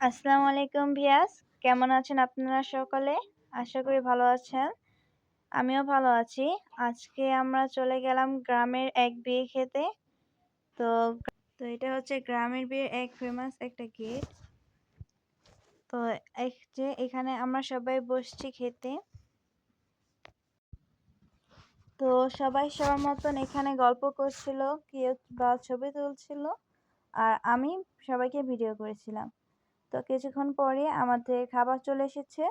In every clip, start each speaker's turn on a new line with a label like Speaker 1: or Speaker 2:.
Speaker 1: আসসালামু আলাইকুম ভিয়াস। কেমন আছেন আপনারা সকলে? আশা করি ভালো আছেন। আমিও ভালো আছি। আজকে আমরা চলে গেলাম গ্রামের এক বিয়ে খেতে। তো তো এটা হচ্ছে গ্রামের বিয়ের এক ফেমাস একটা গেট তো এক যে এখানে আমরা সবাই বসছি খেতে। তো সবাই সবার মতন এখানে গল্প করছিল, কেউ বা ছবি তুলছিল। আর আমি সবাইকে ভিডিও করেছিলাম। তো কিছুক্ষণ পরে আমাদের খাবার চলে এসেছে।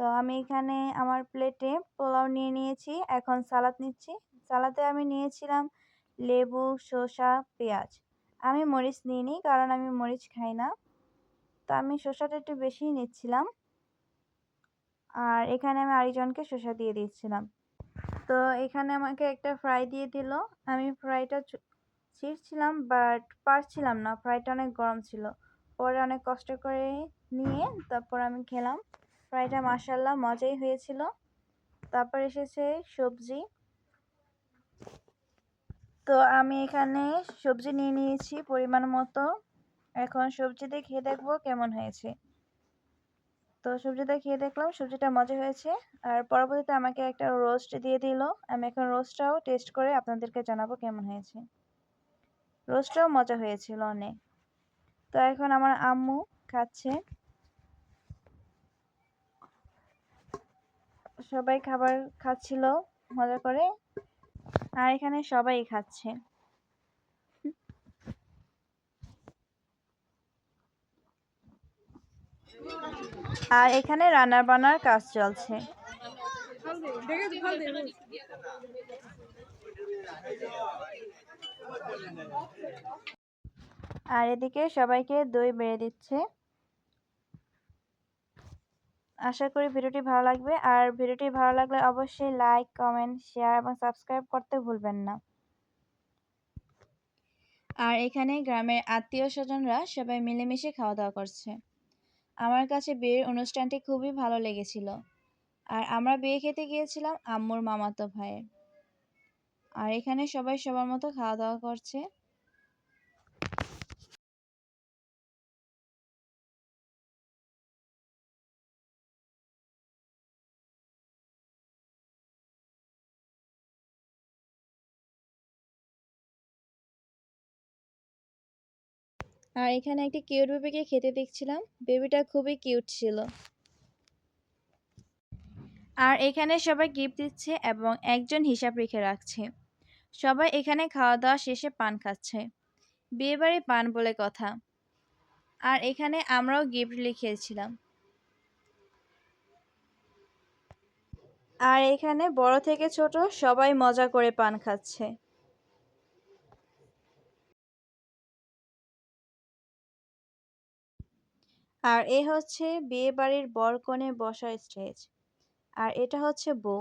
Speaker 1: তো আমি এখানে আমার প্লেটে পোলাও নিয়ে নিয়েছি, এখন সালাদ নিচ্ছি। সালাদে আমি নিয়েছিলাম লেবু, শসা, পেঁয়াজ। আমি মরিচ নিইনি কারণ আমি মরিচ খাই না। তো আমি শসাটা একটু বেশিই নিচ্ছিলাম। আর এখানে আমি আরেকজনকে শসা দিয়ে দিচ্ছিলাম। তো এখানে আমাকে একটা ফ্রাই দিয়ে দিল। আমি ফ্রাইটা ছিঁড়ছিলাম বাট পারছিলাম না। ফ্রাইটা অনেক গরম ছিল। পরে অনেক কষ্ট করে নিয়ে তারপর আমি খেলাম। ফ্রাইটা মাসাল্লাহ মজাই হয়েছিল। তারপর এসেছে সবজি। তো আমি এখানে সবজি নিয়ে নিয়েছি পরিমাণ মতো। এখন সবজিতে খেয়ে দেখব কেমন হয়েছে। তো সবজিটা খেয়ে দেখলাম, সবজিটা মজা হয়েছে। আর পরবর্তীতে আমাকে একটা রোস্ট দিয়ে দিল। আমি এখন রোস্টটাও টেস্ট করে আপনাদেরকে জানাব কেমন হয়েছে। রোস্টটাও মজা হয়েছিল অনেক। তো এখন আমার আম্মু খাচ্ছে। সবাই খাবার খাচ্ছিল, মজা করে। আর এখানে সবাই খাচ্ছে। আর এখানে রান্না বান্নার কাজ চলছে। আর এদিকে সবাইকে দই বেড়ে দিচ্ছে। আশা করি ভিডিওটি ভালো লাগবে। আর ভিডিওটি ভালো লাগলে অবশ্যই লাইক কমেন্ট শেয়ার এবং সাবস্ক্রাইব করতে ভুলবেন না। আর এখানে গ্রামের আত্মীয় স্বজনরা সবাই মিলেমিশে খাওয়া দাওয়া করছে। আমার কাছে বিয়ের অনুষ্ঠানটি খুবই ভালো লেগেছিল। আর আমরা বিয়ে খেতে গিয়েছিলাম আম্মুর মামাতো ভাইয়ের। আর এখানে সবাই সবার মতো খাওয়া দাওয়া করছে। আর এখানে একটি কিউট বেবিকে খেতে দেখছিলাম। বেবিটা খুবই কিউট ছিল। আর এখানে সবাই গিফট দিচ্ছে এবং একজন হিসাব রেখে রাখছে। সবাই এখানে খাওয়া দাওয়া শেষে পান খাচ্ছে। বিয়েবাড়ি পান বলে কথা। আর এখানে আমরাও গিফট লিখেছিলাম আর এখানে বড় থেকে ছোট সবাই মজা করে পান খাচ্ছে। আর এ হচ্ছে বিয়ে বাড়ির বর কনে বসার স্টেজ আর এটা হচ্ছে বউ।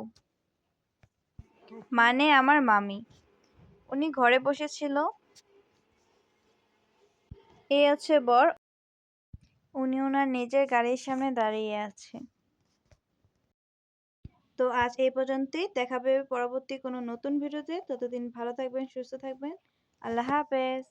Speaker 1: মানে আমার মামি। উনি ঘরে বসেছিল। এই হচ্ছে বর। উনি ওনার নিজের গাড়ির সামনে দাঁড়িয়ে আছে। তো আজ এই পর্যন্তই। দেখা পরবর্তী কোনো নতুন ভিডিওতে। ততদিন ভালো থাকবেন, সুস্থ থাকবেন। আল্লাহ হাফেজ।